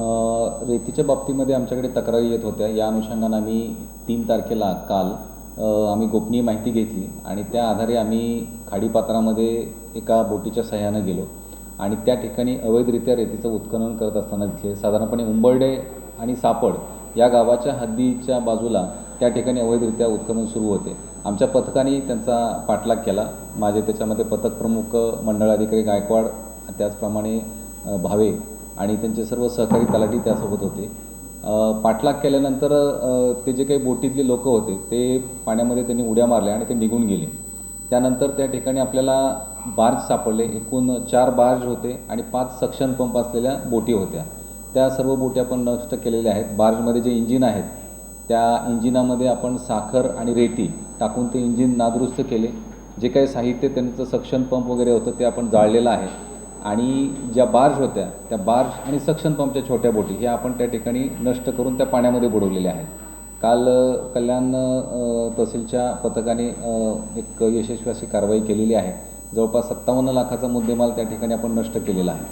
रेतीच्या बाबतीमध्ये आमच्याकडे तक्रारी येत होत्या. या अनुषंगानं आम्ही तीन तारखेला काल आम्ही गोपनीय माहिती घेतली आणि त्या आधारे आम्ही खाडीपात्रामध्ये एका बोटीच्या सहाय्यानं गेलो आणि त्या ठिकाणी अवैधरित्या रेतीचं उत्खनन करत असताना दिसले. साधारणपणे उंबर्डे आणि सापड या गावाच्या हद्दीच्या बाजूला त्या ठिकाणी अवैधरित्या उत्खनन सुरू होते. आमच्या पथकाने त्यांचा पाठलाग केला. माझे त्याच्यामध्ये पथक प्रमुख मंडळाधिकारी गायकवाड त्याचप्रमाणे भावे आणि त्यांचे सर्व सहकारी तलाठी त्यासोबत होते. पाठलाग केल्यानंतर ते जे काही बोटीतले लोक होते ते पाण्यामध्ये त्यांनी उड्या मारल्या आणि ते निघून गेले. त्यानंतर त्या ठिकाणी आपल्याला बार्ज सापडले. एकूण चार बार्ज होते आणि पाच सक्शन पंप असलेल्या बोटी होत्या. त्या सर्व बोटी आपण नष्ट केलेल्या आहेत. बार्जमध्ये जे इंजिन आहेत त्या इंजिनामध्ये आपण साखर आणि रेती टाकून ते इंजिन नादुरुस्त केले. जे काही साहित्य त्यांचं सक्शन पंप वगैरे होतं ते आपण जाळलेलं आहे. आणि ज्या बार्ज होत्या त्या बार्ज आणि सक्शन पंपच्या छोट्या बोटी ह्या आपण त्या ठिकाणी नष्ट करून त्या पाण्यामध्ये बुडवलेल्या आहेत. काल कल्याण तहसीलच्या पथकाने एक यशस्वी अशी कारवाई केलेली आहे. जवळपास सत्तावन्न लाखाचा मुद्देमाल त्या ठिकाणी आपण नष्ट केलेला आहे.